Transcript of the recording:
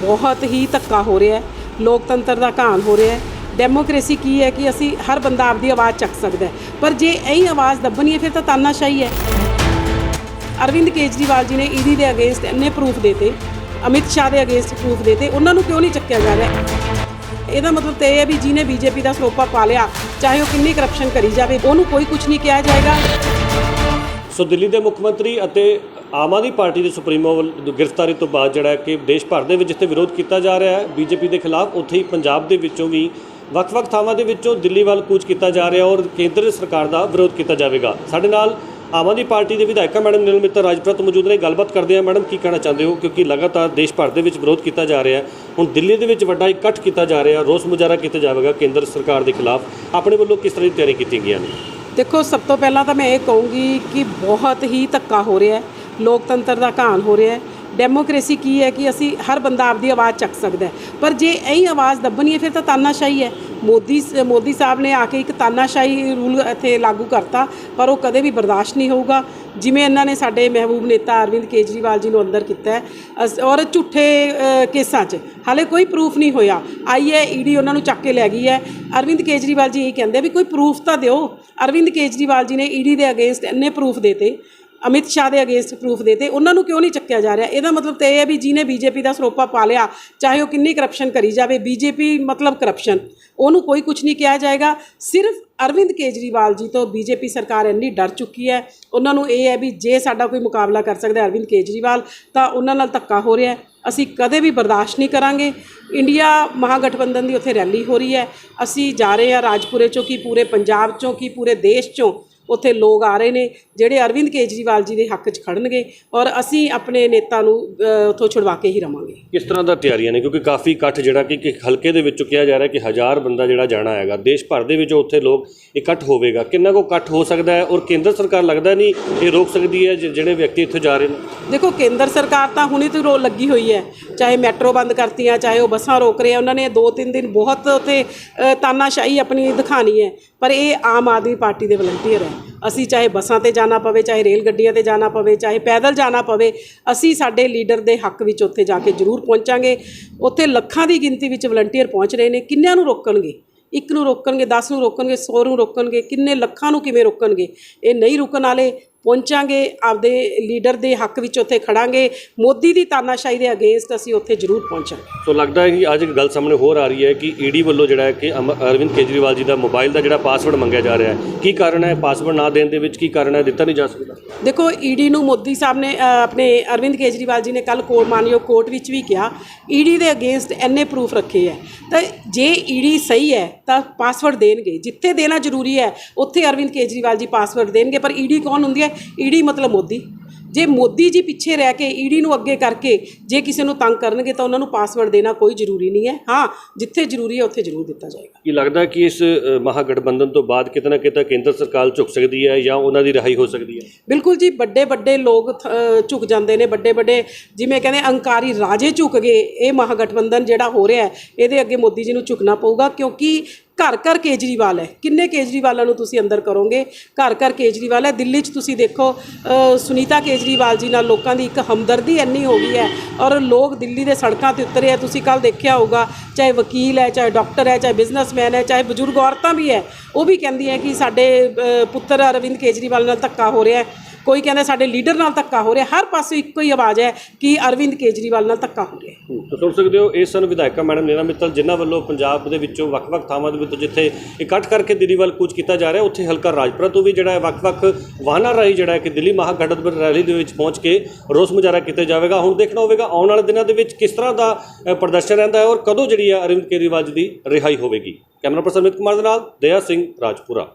ਬਹੁਤ ਹੀ ਧੱਕਾ ਹੋ ਰਿਹਾ ਹੈ। ਲੋਕਤੰਤਰ ਦਾ ਘਾਣ ਹੋ ਰਿਹਾ ਹੈ। ਡੈਮੋਕ੍ਰੇਸੀ ਕੀ ਹੈ ਕਿ ਅਸੀਂ ਹਰ ਬੰਦਾ ਆਪਦੀ ਆਵਾਜ਼ ਚੱਕ ਸਕਦਾ ਹੈ। ਪਰ ਜੇ ਇਹੀ ਆਵਾਜ਼ ਦੱਬਣੀ ਹੈ, ਫਿਰ ਤਾਂ ਤਾਨਾਸ਼ਾਹੀ ਹੈ। ਅਰਵਿੰਦ ਕੇਜਰੀਵਾਲ ਜੀ ਨੇ ਈਡੀ ਦੇ ਅਗੇਂਸਟ ਇੰਨੇ ਪ੍ਰੂਫ ਦੇਤੇ। ਅਮਿਤ ਸ਼ਾਹ ਦੇ ਅਗੇਂਸਟ ਪ੍ਰੂਫ ਦੇਤੇ। ਉਹਨਾਂ ਨੂੰ ਕਿਉਂ ਨਹੀਂ ਚੱਕਿਆ ਜਾ ਰਿਹਾ? ਇਹਦਾ ਮਤਲਬ ਤੇ ਇਹ ਹੈ ਵੀ ਜਿਹਨੇ ਬੀਜੇਪੀ ਦਾ ਸਰੋਪਾ ਪਾ ਲਿਆ, ਚਾਹੇ ਉਹ ਕਿੰਨੀ ਕਰਪਸ਼ਨ ਕਰੀ ਜਾਵੇ, ਉਹਨੂੰ ਕੋਈ ਕੁਝ ਨਹੀਂ ਕਿਹਾ ਜਾਏਗਾ। ਸੋ ਦਿੱਲੀ ਦੇ ਮੁੱਖ ਮੰਤਰੀ ਅਤੇ ਆਮ ਆਦਮੀ ਪਾਰਟੀ ਦੇ ਸੁਪਰੀਮੋ ਵੱਲ ਗ੍ਰਿਫਤਾਰੀ ਤੋਂ ਬਾਅਦ ਜਿਹੜਾ ਕਿ ਦੇਸ਼ ਭਰ ਦੇ ਵਿੱਚ ਜਿੱਥੇ ਵਿਰੋਧ ਕੀਤਾ ਜਾ ਰਿਹਾ ਹੈ। ਬੀਜੇਪੀ ਦੇ ਖਿਲਾਫ ਉੱਥੇ ਹੀ ਪੰਜਾਬ ਦੇ ਵਿੱਚੋਂ ਵੀ ਵੱਖ-ਵੱਖ ਥਾਵਾਂ ਦੇ ਵਿੱਚੋਂ ਦਿੱਲੀ ਵੱਲ ਕੂਚ ਕੀਤਾ ਜਾ ਰਿਹਾ ਔਰ ਕੇਂਦਰ ਸਰਕਾਰ ਦਾ ਵਿਰੋਧ ਕੀਤਾ ਜਾਵੇਗਾ। ਸਾਡੇ ਨਾਲ ਆਮ ਆਦਮੀ ਪਾਰਟੀ ਦੇ ਵਿਧਾਇਕਾ ਮੈਡਮ ਨਿਰਮਲ ਮਿੱਤਰ ਮੌਜੂਦ ਨੇ। ਗੱਲਬਾਤ ਕਰਦੇ ਆ ਮੈਡਮ, ਕੀ ਕਹਿਣਾ ਚਾਹੁੰਦੇ ਹੋ? ਕਿਉਂਕਿ ਲਗਾਤਾਰ ਦੇਸ਼ ਭਰ ਦੇ ਵਿੱਚ ਵਿਰੋਧ ਕੀਤਾ ਜਾ ਰਿਹਾ ਹੁਣ ਦਿੱਲੀ ਦੇ ਵਿੱਚ ਵੱਡਾ ਇਕੱਠ ਕੀਤਾ ਜਾ ਰਿਹਾ ਰੋਸ ਮੁਜ਼ਾਹਰਾ ਕੀਤਾ ਜਾਵੇਗਾ ਕੇਂਦਰ ਸਰਕਾਰ ਦੇ ਖਿਲਾਫ। ਆਪਣੇ ਵੱਲੋਂ ਕਿਸ ਤਰ੍ਹਾਂ ਦੀ ਤਿਆਰੀ ਕੀਤੀਆਂ ਗਈਆਂ ਨੇ? ਦੇਖੋ, ਸਭ ਤੋਂ ਪਹਿਲਾਂ ਤਾਂ ਮੈਂ ਇਹ ਕਹੂੰਗੀ ਕਿ ਬਹੁਤ ਹੀ ਧੱਕਾ ਹੋ ਰਿਹਾ ਹੈ। ਲੋਕਤੰਤਰ ਦਾ ਘਾਣ ਹੋ ਰਿਹਾ ਹੈ। ਡੈਮੋਕ੍ਰੇਸੀ ਕੀ ਹੈ ਕਿ ਅਸੀਂ ਹਰ ਬੰਦਾ ਆਪਦੀ ਆਵਾਜ਼ ਚੱਕ ਸਕਦਾ ਪਰ ਜੇ ਇਹੀ ਆਵਾਜ਼ ਦੱਬਣੀ ਹੈ, ਫਿਰ ਤਾਂ ਤਾਨਾਸ਼ਾਹੀ ਹੈ। ਮੋਦੀ ਸ- ਮੋਦੀ ਸਾਹਿਬ ਨੇ ਆ ਕੇ ਇੱਕ ਤਾਨਾਸ਼ਾਹੀ ਰੂਲ ਇੱਥੇ ਲਾਗੂ ਕਰਤਾ, ਪਰ ਉਹ ਕਦੇ ਵੀ ਬਰਦਾਸ਼ਤ ਨਹੀਂ ਹੋਊਗਾ। ਜਿਵੇਂ ਇਹਨਾਂ ਨੇ ਸਾਡੇ ਮਹਿਬੂਬ ਨੇਤਾ ਅਰਵਿੰਦ ਕੇਜਰੀਵਾਲ ਜੀ ਨੂੰ ਅੰਦਰ ਕੀਤਾ ਹੈ ਔਰ ਝੂਠੇ ਕੇਸਾਂ 'ਚ। ਹਾਲੇ ਕੋਈ ਪ੍ਰੂਫ ਨਹੀਂ ਹੋਇਆ। ਆਈ ਹੈ ਈਡੀ ਉਹਨਾਂ ਨੂੰ ਚੱਕ ਕੇ ਲੈ ਗਈ ਹੈ। ਅਰਵਿੰਦ ਕੇਜਰੀਵਾਲ ਜੀ ਇਹ ਕਹਿੰਦੇ ਵੀ ਕੋਈ ਪ੍ਰੂਫ ਤਾਂ ਦਿਓ। ਅਰਵਿੰਦ ਕੇਜਰੀਵਾਲ ਜੀ ਨੇ ਈਡੀ ਦੇ ਅਗੇਂਸਟ ਇੰਨੇ ਪ੍ਰੂਫ ਦੇਤੇ ਅਮਿਤ ਸ਼ਾਹ ਦੇ ਅਗੇਂਸਟ ਪ੍ਰੂਫ ਦੇਤੇ ਉਹਨਾਂ ਨੂੰ ਕਿਉਂ ਨਹੀਂ ਚੱਕਿਆ ਜਾ ਰਿਹਾ? ਇਹਦਾ ਮਤਲਬ ਤਾਂ ਇਹ ਹੈ ਵੀ ਜਿਹਨੇ ਬੀਜੇਪੀ ਦਾ ਸਰੋਪਾ ਪਾ ਲਿਆ, ਚਾਹੇ ਉਹ ਕਿੰਨੀ ਕਰਪਸ਼ਨ ਕਰੀ ਜਾਵੇ, ਬੀਜੇਪੀ ਮਤਲਬ ਕਰਪਸ਼ਨ ਉਹਨੂੰ ਕੋਈ ਕੁਝ ਨਹੀਂ ਕਿਹਾ ਜਾਏਗਾ। ਸਿਰਫ ਅਰਵਿੰਦ ਕੇਜਰੀਵਾਲ ਜੀ ਤੋਂ ਬੀਜੇਪੀ ਸਰਕਾਰ ਇੰਨੀ ਡਰ ਚੁੱਕੀ ਹੈ। ਉਹਨਾਂ ਨੂੰ ਇਹ ਹੈ ਵੀ ਜੇ ਸਾਡਾ ਕੋਈ ਮੁਕਾਬਲਾ ਕਰ ਸਕਦਾ ਅਰਵਿੰਦ ਕੇਜਰੀਵਾਲ, ਤਾਂ ਉਹਨਾਂ ਨਾਲ ਧੱਕਾ ਹੋ ਰਿਹਾ ਅਸੀਂ ਕਦੇ ਵੀ ਬਰਦਾਸ਼ਤ ਨਹੀਂ ਕਰਾਂਗੇ। ਇੰਡੀਆ ਮਹਾਗਠਬੰਧਨ ਦੀ ਉੱਥੇ ਰੈਲੀ ਹੋ ਰਹੀ ਹੈ। ਅਸੀਂ ਜਾ ਰਹੇ ਹਾਂ ਰਾਜਪੁਰੇ ਚੋਂ ਕੀ ਪੂਰੇ ਪੰਜਾਬ ਚੋਂ ਕੀ ਪੂਰੇ ਦੇਸ਼ ਚੋਂ? ਉੱਥੇ ਲੋਕ ਆ ਰਹੇ ਨੇ ਜਿਹੜੇ ਅਰਵਿੰਦ ਕੇਜਰੀਵਾਲ ਜੀ ਦੇ ਹੱਕ 'ਚ ਖੜਨਗੇ ਔਰ ਅਸੀਂ ਆਪਣੇ ਨੇਤਾ ਨੂੰ ਉੱਥੋਂ ਛੁਡਵਾ ਕੇ ਹੀ ਰਵਾਂਗੇ। ਕਿਸ ਤਰ੍ਹਾਂ ਦਾ ਤਿਆਰੀਆਂ ਨੇ? ਕਿਉਂਕਿ ਕਾਫੀ ਇਕੱਠ ਜਿਹੜਾ ਕਿ ਹਲਕੇ ਦੇ ਵਿੱਚੋਂ ਕਿਹਾ ਜਾ ਰਿਹਾ ਕਿ ਹਜ਼ਾਰ ਬੰਦਾ ਜਿਹੜਾ ਜਾਣਾ ਹੈਗਾ ਦੇਸ਼ ਭਰ ਦੇ ਵਿੱਚੋਂ ਉੱਥੇ ਲੋਕ ਇਕੱਠ ਹੋਵੇਗਾ। ਕਿੰਨਾ ਕੋ ਇਕੱਠ ਹੋ ਸਕਦਾ ਹੈ ਔਰ ਕੇਂਦਰ ਸਰਕਾਰ ਲੱਗਦਾ ਨਹੀਂ ਇਹ ਰੋਕ ਸਕਦੀ ਹੈ ਜਿਹੜੇ ਵਿਅਕਤੀ ਇੱਥੇ ਜਾ ਰਹੇ ਨੇ? ਦੇਖੋ ਕੇਂਦਰ ਸਰਕਾਰ ਤਾਂ ਹੁਣੇ ਤੋਂ ਰੋ ਲੱਗੀ ਹੋਈ ਹੈ। ਚਾਹੇ ਮੈਟਰੋ ਬੰਦ ਕਰਤੀਆਂ ਚਾਹੇ ਉਹ ਬੱਸਾਂ ਰੋਕ ਰਹੇ ਆ ਉਹਨਾਂ ਨੇ ਦੋ ਤਿੰਨ ਦਿਨ ਬਹੁਤ ਉੱਥੇ ਤਾਨਾਸ਼ਾਹੀ ਆਪਣੀ ਦਿਖਾਣੀ ਹੈ। ਪਰ ਇਹ ਆਮ ਆਦਮੀ ਪਾਰਟੀ ਦੇ ਵਲੰਟੀਅਰ ਹੈ। ਅਸੀਂ ਚਾਹੇ ਬੱਸਾਂ ਤੇ ਜਾਣਾ ਪਵੇ, ਚਾਹੇ ਰੇਲ ਗੱਡੀਆਂ ਤੇ ਜਾਣਾ ਪਵੇ, ਚਾਹੇ ਪੈਦਲ ਜਾਣਾ ਪਵੇ, ਅਸੀਂ ਸਾਡੇ ਲੀਡਰ ਦੇ ਹੱਕ ਵਿੱਚ ਉੱਥੇ ਜਾ ਕੇ ਜ਼ਰੂਰ ਪਹੁੰਚਾਂਗੇ। ਉੱਥੇ ਲੱਖਾਂ ਦੀ ਗਿਣਤੀ ਵਿੱਚ ਵਲੰਟੀਅਰ ਪਹੁੰਚ ਰਹੇ ਨੇ। ਕਿੰਨਿਆਂ ਨੂੰ ਰੋਕਣਗੇ? ਇੱਕ ਨੂੰ ਰੋਕਣਗੇ 10 ਨੂੰ ਰੋਕਣਗੇ 100 ਨੂੰ ਰੋਕਣਗੇ, ਕਿੰਨੇ ਲੱਖਾਂ ਨੂੰ ਕਿਵੇਂ ਰੋਕਣਗੇ? ਇਹ ਨਹੀਂ ਰੁਕਣ ਵਾਲੇ। ਪਹੁੰਚਾਂਗੇ ਆਪਦੇ ਲੀਡਰ ਦੇ ਹੱਕ ਵਿੱਚ ਉੱਥੇ ਖੜਾਂਗੇ। ਮੋਦੀ ਦੀ ਤਾਨਾਸ਼ਾਹੀ ਦੇ ਅਗੇਂਸਟ ਅਸੀਂ ਉੱਥੇ ਜ਼ਰੂਰ ਪਹੁੰਚਾਂਗੇ। ਸੋ ਲੱਗਦਾ ਹੈ ਕਿ ਅੱਜ ਇੱਕ ਗੱਲ ਸਾਹਮਣੇ ਹੋਰ ਆ ਰਹੀ ਹੈ ਕਿ ਈਡੀ ਵੱਲੋਂ ਜਿਹੜਾ ਹੈ ਕਿ ਅਮ- ਅਰਵਿੰਦ ਕੇਜਰੀਵਾਲ ਜੀ ਦਾ ਮੋਬਾਈਲ ਦਾ ਜਿਹੜਾ ਪਾਸਵਰਡ ਮੰਗਿਆ ਜਾ ਰਿਹਾ ਹੈ ਕੀ ਕਾਰਨ ਹੈ? ਪਾਸਵਰਡ ਨਾ ਦੇਣ ਦੇ ਵਿੱਚ ਕੀ ਕਾਰਨ ਹੈ? ਦਿੱਤਾ ਨਹੀਂ ਜਾ ਸਕਦਾ। ਦੇਖੋ ਈਡੀ ਨੂੰ ਮੋਦੀ ਸਾਹਿਬ ਨੇ ਅ, ਆਪਣੇ ਅਰਵਿੰਦ ਕੇਜਰੀਵਾਲ ਜੀ ਨੇ ਕੱਲ ਕੋਰਟ ਮਾਨਯੋਗ ਕੋਰਟ ਵਿੱਚ ਵੀ ਕਿਹਾ ਈਡੀ ਦੇ ਅਗੇਂਸਟ ਐਨੇ ਪ੍ਰੂਫ ਰੱਖੇ ਹੈ। ਤਾਂ ਜੇ ਈਡੀ ਸਹੀ ਹੈ ਤਾਂ ਪਾਸਵਰਡ ਦੇਣਗੇ। ਜਿੱਥੇ ਦੇਣਾ ਜ਼ਰੂਰੀ ਹੈ ਉੱਥੇ ਅਰਵਿੰਦ ਕੇਜਰੀਵਾਲ ਜੀ ਪਾਸਵਰਡ ਦੇਣਗੇ। ਪਰ ਈਡੀ ਕੌਣ ਹੁੰਦੀ ਹੈ? ਈਡੀ ਮਤਲਬ ਮੋਦੀ। ਜੇ ਮੋਦੀ ਜੀ ਪਿੱਛੇ ਰਹਿ ਕੇ ਈਡੀ ਨੂੰ ਅੱਗੇ ਕਰਕੇ ਜੇ ਕਿਸੇ ਨੂੰ ਤੰਗ ਕਰਨਗੇ ਤਾਂ ਉਹਨਾਂ ਨੂੰ ਪਾਸਵਰਡ ਦੇਣਾ ਕੋਈ ਜ਼ਰੂਰੀ ਨਹੀਂ ਹੈ। ਹਾਂ ਜਿੱਥੇ ਜ਼ਰੂਰੀ ਹੈ ਉੱਥੇ ਜ਼ਰੂਰ ਦਿੱਤਾ ਜਾਏਗਾ। ਕੀ ਲੱਗਦਾ ਕਿ ਇਸ ਮਹਾਗਠਬੰਧਨ ਤੋਂ ਬਾਅਦ ਕਿਤੇ ਨਾ ਕਿਤੇ ਕੇਂਦਰ ਸਰਕਾਰ ਝੁਕ ਸਕਦੀ ਹੈ ਜਾਂ ਉਹਨਾਂ ਦੀ ਰਿਹਾਈ ਹੋ ਸਕਦੀ ਹੈ? ਬਿਲਕੁਲ ਜੀ ਵੱਡੇ ਵੱਡੇ ਲੋਕ ਝੁਕ ਜਾਂਦੇ ਨੇ। ਵੱਡੇ ਵੱਡੇ ਜਿਵੇਂ ਕਹਿੰਦੇ ਅੰਕਾਰੀ ਰਾਜੇ ਝੁਕ ਗਏ। ਇਹ ਮਹਾਗਠਬੰਧਨ ਜਿਹੜਾ ਹੋ ਰਿਹਾ ਹੈ ਇਹਦੇ ਅੱਗੇ ਮੋਦੀ ਜੀ ਨੂੰ ਝੁਕਣਾ ਪਊਗਾ ਕਿਉਂਕਿ ਘਰ ਘਰ ਕੇਜਰੀਵਾਲ ਹੈ। ਕਿੰਨੇ ਕੇਜਰੀਵਾਲਾਂ ਨੂੰ ਤੁਸੀਂ ਅੰਦਰ ਕਰੋਗੇ? ਘਰ ਘਰ ਕੇਜਰੀਵਾਲ ਹੈ। ਦਿੱਲੀ 'ਚ ਤੁਸੀਂ ਦੇਖੋ ਸੁਨੀਤਾ ਕੇਜਰੀਵਾਲ ਜੀ ਨਾਲ ਲੋਕਾਂ ਦੀ ਇੱਕ ਹਮਦਰਦੀ ਇੰਨੀ ਹੋ ਗਈ ਹੈ ਔਰ ਲੋਕ ਦਿੱਲੀ ਦੇ ਸੜਕਾਂ ਤੇ ਉਤਰੇ ਆ। ਤੁਸੀਂ ਕੱਲ ਦੇਖਿਆ ਹੋਊਗਾ, ਚਾਹੇ ਵਕੀਲ ਹੈ, ਚਾਹੇ ਡਾਕਟਰ ਹੈ, ਚਾਹੇ ਬਿਜ਼ਨਸਮੈਨ ਹੈ, ਚਾਹੇ ਬਜ਼ੁਰਗ ਔਰਤਾਂ ਵੀ ਹੈ। ਉਹ ਵੀ ਕਹਿੰਦੀ ਹੈ ਕਿ ਸਾਡੇ ਪੁੱਤਰ ਅਰਵਿੰਦ ਕੇਜਰੀਵਾਲ ਨਾਲ ਧੱਕਾ ਹੋ ਰਿਹਾ ਹੈ। ਕੋਈ ਕਹਿੰਦਾ ਸਾਡੇ ਲੀਡਰ ਨਾਲ ਧੱਕਾ ਹੋ ਰਿਹਾ, ਹਰ ਪਾਸੇ ਇੱਕੋ ਹੀ ਆਵਾਜ਼ ਹੈ ਕਿ ਅਰਵਿੰਦ ਕੇਜਰੀਵਾਲ ਨਾਲ ਧੱਕਾ ਹੋ ਰਿਹਾ। ਹੈ, ਤਾਂ ਸੁਣ ਸਕਦੇ ਹੋ, ਇਹ ਸਨ ਵਿਧਾਇਕਾ, ਮੈਡਮ ਨੀਨਾ ਮਿੱਤਲ, ਜਿਨ੍ਹਾਂ ਵੱਲੋਂ ਪੰਜਾਬ ਦੇ ਵਿੱਚੋਂ ਵੱਖ-ਵੱਖ ਥਾਵਾਂ ਦੇ ਵਿੱਚੋਂ ਜਿੱਥੇ ਇਕੱਠ ਕਰਕੇ ਦਿੱਲੀ ਵੱਲ ਕੂਚ ਕੀਤਾ ਜਾ ਰਿਹਾ, ਉੱਥੇ ਹਲਕਾ ਰਾਜਪੁਰਾ ਤੋਂ ਵੀ ਜਿਹੜਾ ਹੈ ਵੱਖ-ਵੱਖ ਵਾਹਨਾਂ ਰਾਹੀਂ ਜਿਹੜਾ ਹੈ ਕਿ ਦਿੱਲੀ ਮਹਾਗਠਬੰਧਨ ਰੈਲੀ ਦੇ ਵਿੱਚ ਪਹੁੰਚ ਕੇ ਰੋਸ ਮੁਜ਼ਾਹਰਾ ਕੀਤਾ ਜਾਵੇਗਾ। ਹੁਣ ਦੇਖਣਾ ਹੋਵੇਗਾ, ਆਉਣ ਵਾਲੇ ਦਿਨਾਂ ਦੇ ਵਿੱਚ ਕਿਸ ਤਰ੍ਹਾਂ ਦਾ ਪ੍ਰਦਰਸ਼ਨ ਰਹਿੰਦਾ ਹੈ ਔਰ ਕਦੋਂ ਜਿਹੜੀ ਹੈ ਅਰਵਿੰਦ ਕੇਜਰੀਵਾਲ ਜੀ ਦੀ ਰਿਹਾਈ ਹੋਵੇਗੀ। ਕੈਮਰਾ ਪਰਸਨ ਅਮਿਤ ਕੁਮਾਰ ਦੇ ਨਾਲ ਦਇਆ ਸਿੰਘ, ਰਾਜਪੁਰਾ।